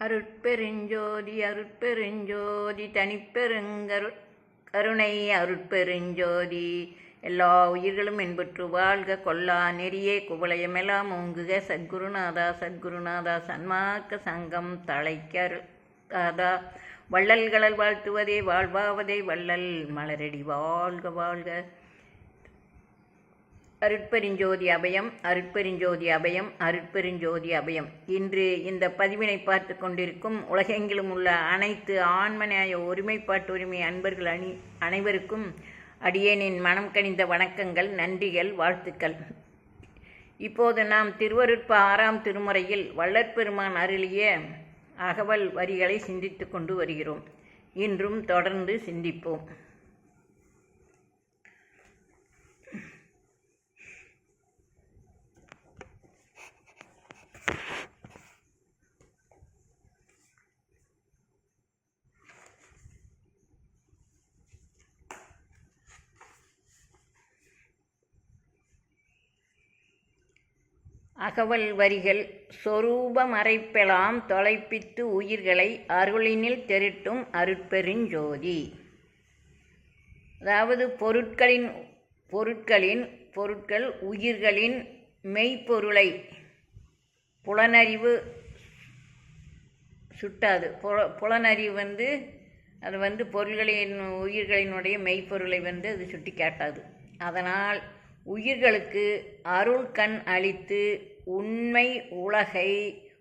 அருட்பெருஞ்சோதி அருட்பெருஞ்சோதி தனிப்பெருங்கரு கருணை அருட்பெருஞ்சோதி. எல்லா உயிர்களும் என்பற்று வாழ்க கொல்லா நெறியே குவளையமெல்லாம் ஓங்குக. சத்குருநாதா சத்குருநாதா சன்மார்க்க சங்கம் தழைக்கருதாதா வள்ளல்களல் வாழ்த்துவதே வாழ்வாவதே வள்ளல் மலரடி வாழ்க வாழ்க. அருட்பெருஞ்சோதி அபயம் அருட்பெருஞ்சோதி அபயம் அருட்பெருஞ்சோதி அபயம். இன்று இந்த பதிவினை பார்த்து கொண்டிருக்கும் உலகெங்கிலும் உள்ள அனைத்து ஆன்மநேய ஒருமைப்பாட்டு உரிமை அன்பர்கள் அணி அனைவருக்கும் அடியேனின் மனம் கனிந்த வணக்கங்கள் நன்றிகள் வாழ்த்துக்கள். இப்போது நாம் திருவருட்ப ஆறாம் திருமுறையில் வள்ளற்பெருமான் அருளிய அகவல் வரிகளை சிந்தித்து கொண்டு வருகிறோம். இன்றும் தொடர்ந்து சிந்திப்போம். அகவல் வரிகள் சொரூபமறைப்பெலாம் தொலைப்பித்து உயிர்களை அருளினில் தெருட்டும் அருட்பெருஞ்சோதி அதாவது பொருட்களின் பொருட்களின் பொருட்கள் உயிர்களின் மெய்ப்பொருளை புலனறிவு சுட்டாது. புல புலனறிவு வந்து அது வந்து பொருள்களின் உயிர்களினுடைய மெய்ப்பொருளை வந்து அது சுட்டி காட்டாது அதனால் உயிர்களுக்கு அருள் கண் அளித்து உண்மை உலகை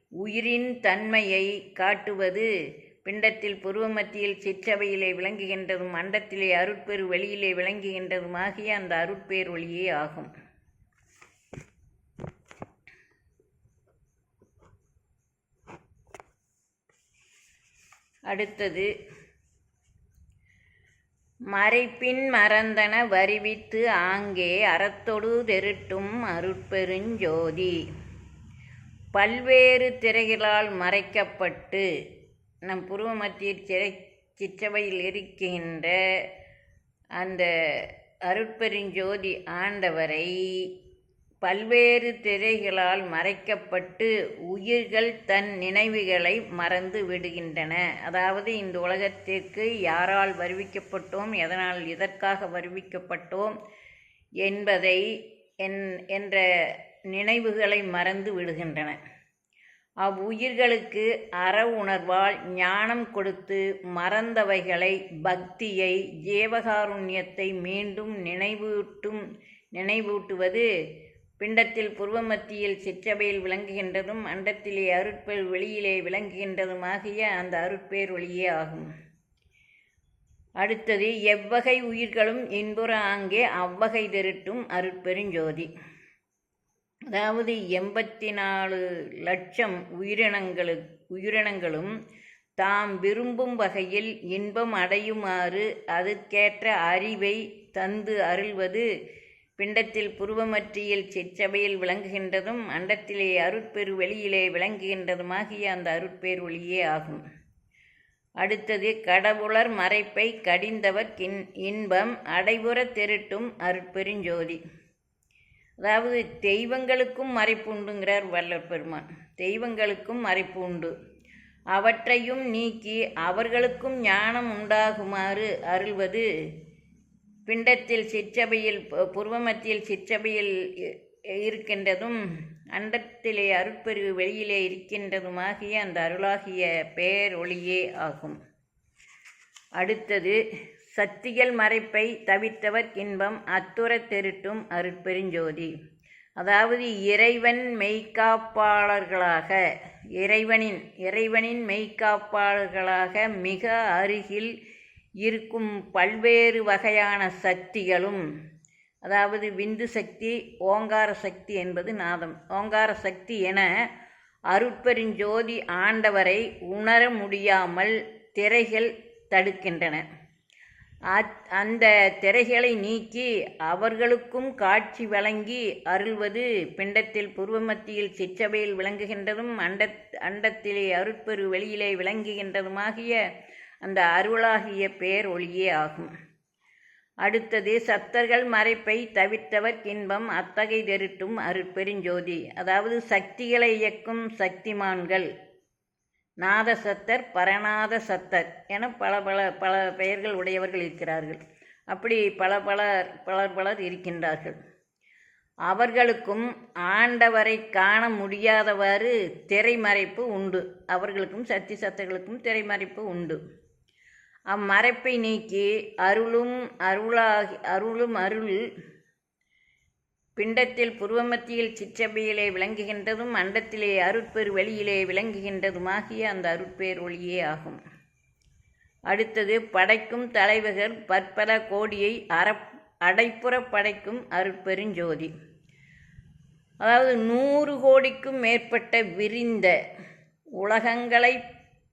உயிரின் தன்மையை காட்டுவது பிண்டத்தில் புருவ மத்தியில் சிற்றவையிலே விளங்குகின்றதும் அண்டத்திலே அருட்பெரு வெளியிலே விளங்குகின்றதுமாகிய அந்த அருட்பேர் ஒளியே ஆகும். அடுத்தது மறைப்பின் மறந்தன வருவித்து ஆங்கே அறத்தொடு தெருட்டும் அருட்பெருஞ்சோதி பல்வேறு திரைகளால் மறைக்கப்பட்டு நம் புருவ மத்திய சிறை சிற்றவையில் இருக்கின்ற அந்த அருட்பெருஞ்சோதி ஆண்டவரை பல்வேறு திரைகளால் மறைக்கப்பட்டு உயிர்கள் தன் நினைவுகளை மறந்து விடுகின்றன. அதாவது இந்த உலகத்திற்கு யாரால் வருவிக்கப்பட்டோம் எதனால் இதற்காக வருவிக்கப்பட்டோம் என்பதை என் என்ற நினைவுகளை மறந்து விடுகின்றன. அவ்வுயிர்களுக்கு அற உணர்வால் ஞானம் கொடுத்து மறந்தவைகளை பக்தியை ஜீவகாருண்யத்தை மீண்டும் நினைவூட்டும் நினைவூட்டுவது பிண்டத்தில் புருவ மத்தியில் சிற்றபையில் விளங்குகின்றதும் அண்டத்திலே அருட்பேர் வெளியிலே விளங்குகின்றதுமாகிய அந்த அருட்பேர் ஒளியே ஆகும். அடுத்தது எவ்வகை உயிர்களும் இன்புற ஆங்கே அவ்வகை திருட்டும் அருட்பெருஞ்சோதி அதாவது எண்பத்தி நாலு லட்சம் உயிரினங்களு உயிரினங்களும் தாம் விரும்பும் வகையில் இன்பம் அடையுமாறு அதுக்கேற்ற அறிவை தந்து அருள்வது பிண்டத்தில் புருவமற்றியில் செச்சபையில் விளங்குகின்றதும் அண்டத்திலே அருட்பெரு வெளியிலே விளங்குகின்றதுமாகிய அந்த அருட்பேர் ஒளியே ஆகும். அடுத்தது கடவுளர் மறைப்பை கடிந்தவர் கின் இன்பம் அடைபுற திருட்டும் அருட்பெருஞ்சோதி அதாவது தெய்வங்களுக்கும் மறைப்பு உண்டுங்கிறார் வல்லற் பெருமான். தெய்வங்களுக்கும் மறைப்பு உண்டு. அவற்றையும் நீக்கி அவர்களுக்கும் ஞானம் உண்டாகுமாறு அருள்வது பிண்டத்தில் சிற்றபையில் புருவமத்தியில் சிற்றபையில் இருக்கின்றதும் அண்டத்திலே அருட்பெரு வெளியிலே இருக்கின்றதுமாகிய அந்த அருளாகிய பெயர் ஒளியே ஆகும். அடுத்தது சத்தியல் மறைப்பை தவித்தவர் இன்பம் அத்துற தெருட்டும் அருட்பெருஞ்சோதி. அதாவது இறைவன் மெய்காப்பாளர்களாக இறைவனின் இறைவனின் மெய்காப்பாளர்களாக மிக அருகில் இருக்கும் பல்வேறு வகையான சக்திகளும் அதாவது விந்து சக்தி ஓங்கார சக்தி என்பது நாதம். ஓங்கார சக்தி என அருட்பெருஞ்சோதி ஆண்டவரை உணர முடியாமல் திரைகள் தடுக்கின்றன. அந்த திரைகளை நீக்கி அவர்களுக்கும் காட்சி வழங்கி அருள்வது பிண்டத்தில் புருவமத்தியில் சிற்றவையில் விளங்குகின்றதும் அண்ட அண்டத்திலே அருட்பெரு வெளியிலே விளங்குகின்றதுமாகிய அந்த அருளாகிய பேர் ஒளியே ஆகும். அடுத்தது சத்தர்கள் மறைப்பை தவிர்த்தவர் இன்பம் அத்தகை தெருட்டும் அருட்பெருஞ்சோதி. அதாவது சக்திகளை இயக்கும் சக்திமான்கள். நாத சத்தர் பரநாத சத்தர் என பல பல பல பெயர்கள் உடையவர்கள் இருக்கிறார்கள். அப்படி பல பலர் பலர் பலர் இருக்கின்றார்கள். அவர்களுக்கும் ஆண்டவரை காண முடியாதவாறு திரைமறைப்பு உண்டு. அவர்களுக்கும் சக்தி சத்தர்களுக்கும் திரைமறைப்பு உண்டு. அம்மறைப்பை நீக்கி அருளும் அருளாகி அருளும் அருள் பிண்டத்தில் புருவமத்தியில் சிற்றபையிலே விளங்குகின்றதும் அண்டத்திலே அருட்பெரு வெளியிலே விளங்குகின்றதுமாகிய அந்த அருட்பேர் ஒளியே ஆகும். அடுத்தது படைக்கும் தலைவர்கள் பற்பல கோடியை அற அடைப்புற படைக்கும் அருட்பெருஞ்சோதி அதாவது நூறு கோடிக்கும் மேற்பட்ட விரிந்த உலகங்களை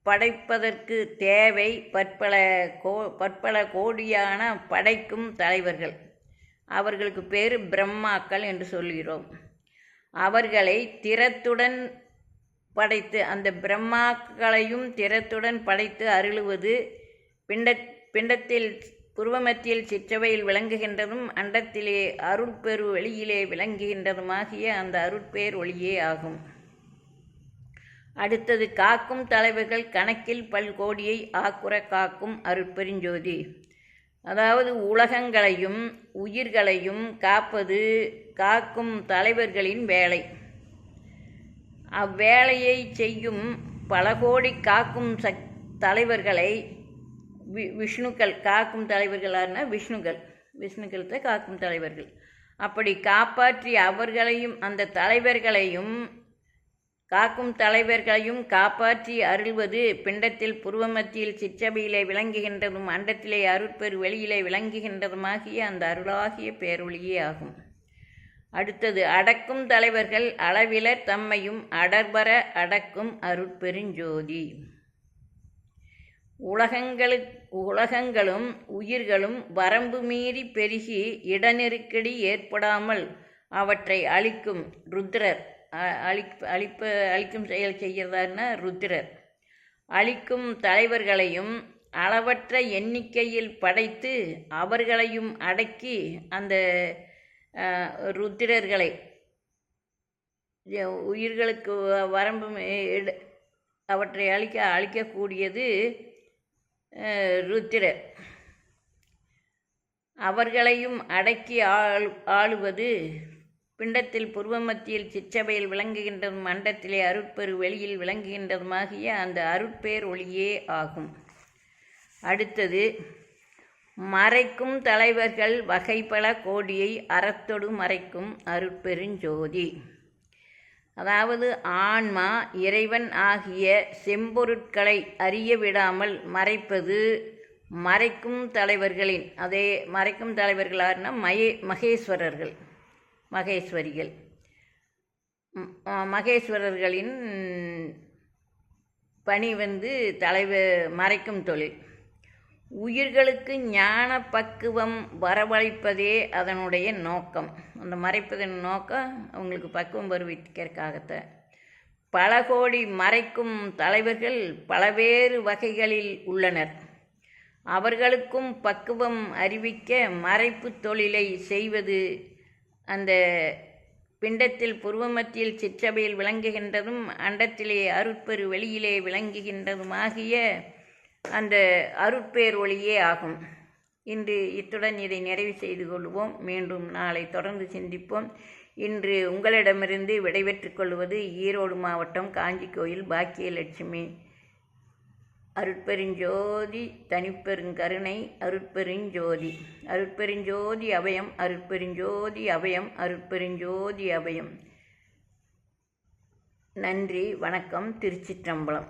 படைப்பதற்கு தேவை பற்பல கோ பற்பல கோடியான படைக்கும் தலைவர்கள். அவர்களுக்கு பேர் பிரம்மாக்கள் என்று சொல்கிறோம். அவர்களை திறத்துடன் படைத்து அந்த பிரம்மாக்களையும் திறத்துடன் படைத்து அருளுவது பிண்ட பிண்டத்தில் புருவமத்தியில் சிற்றவையில் விளங்குகின்றதும் அண்டத்திலே அருட்பெரு வெளியிலே விளங்குகின்றதுமாகிய அந்த அருட்பேர் ஒளியே ஆகும். அடுத்தது காக்கும் தலைவர்கள் கணக்கில் பல்கோடியை ஆக்குற காக்கும் அருட்பெருஞ்சோதி. அதாவது உலகங்களையும் உயிர்களையும் காப்பது காக்கும் தலைவர்களின் வேலை. அவ்வேலையை செய்யும் பல கோடி காக்கும் சக் தலைவர்களை வி விஷ்ணுக்கள் காக்கும் தலைவர்களான விஷ்ணுக்கள். விஷ்ணுக்கள் தான் காக்கும் தலைவர்கள். அப்படி காப்பாற்றி அவர்களையும் அந்த தலைவர்களையும் காக்கும் தலைவர்களையும் காப்பாற்றி அருள்வது பிண்டத்தில் புருவமத்தியில் சிற்றபியிலே விளங்குகின்றதும் அண்டத்திலே அருட்பெரு வெளியிலே விளங்குகின்றதுமாகிய அந்த அருளாகிய பேரொழியே ஆகும். அடுத்தது அடக்கும் தலைவர்கள் அளவிலர் தம்மையும் அடர்பர அடக்கும் அருட்பெருஞ்சோதி. உலகங்களு உலகங்களும் உயிர்களும் வரம்பு மீறி பெருகி இடநெருக்கடி ஏற்படாமல் அவற்றை அழிக்கும் ருத்ரர். அழிப்பு அழிப்ப அழிக்கும் செயல் செய்கிறதாருன்னா ருத்ரர். அழிக்கும் தலைவர்களையும் அளவற்ற எண்ணிக்கையில் படைத்து அவர்களையும் அடக்கி அந்த ருத்திரர்களை உயிர்களுக்கு வரம்பு அவற்றை அழிக்க அழிக்கக்கூடியது ருத்திரர் அவர்களையும் அடக்கி ஆள் ஆளுவது பிண்டத்தில் புருவமத்தியில் சிச்சபையில் விளங்குகின்றதும் மண்டத்திலே அருட்பெரு வெளியில் விளங்குகின்றதுமாகிய அந்த அருட்பேர் ஒளியே ஆகும். அடுத்தது மறைக்கும் தலைவர்கள் வகைப்பல கோடியை அறத்தொடு மறைக்கும் அருட்பெருஞ்சோதி அதாவது ஆன்மா இறைவன் ஆகிய செம்பொருட்களை அறிய விடாமல் மறைப்பது மறைக்கும் தலைவர்களின் அதே மறைக்கும் தலைவர்களார்னா மயே மகேஸ்வரர்கள். மகேஸ்வரிகள். மகேஸ்வரர்களின் பணி வந்து தலைவர் மறைக்கும் தொழில். உயிர்களுக்கு ஞான பக்குவம் வரவழைப்பதே அதனுடைய நோக்கம். அந்த மறைப்பதன் நோக்கம் அவங்களுக்கு பக்குவம் வருவிக்கிறதுக்காகத்தான். பல கோடி மறைக்கும் தலைவர்கள் பலவேறு வகைகளில் உள்ளனர். அவர்களுக்கும் பக்குவம் அறிவிக்க மறைப்பு தொழிலை செய்வது அந்த பிண்டத்தில் புருவமத்தியில் சிற்றபையில் விளங்குகின்றதும் அண்டத்திலே அருட்பெரு வெளியிலே விளங்குகின்றதுமாகிய அந்த அருட்பேர் ஒளியே ஆகும். இன்று இத்துடன் இதை நிறைவு செய்து கொள்வோம். மீண்டும் நாளை தொடர்ந்து சிந்திப்போம். இன்று உங்களிடமிருந்து விடைபெற்றுக் கொள்வது ஈரோடு மாவட்டம் காஞ்சி கோயில் பாக்கியலட்சுமி. அருட்பெருஞ்சோதி தனிப்பெருங்கருணை அருட்பெருஞ்சோதி. அருட்பெருஞ்சோதி அபயம். அருட்பெருஞ்சோதி அபயம். அருட்பெருஞ்சோதி அபயம். நன்றி வணக்கம் திருச்சிற்றம்பலம்.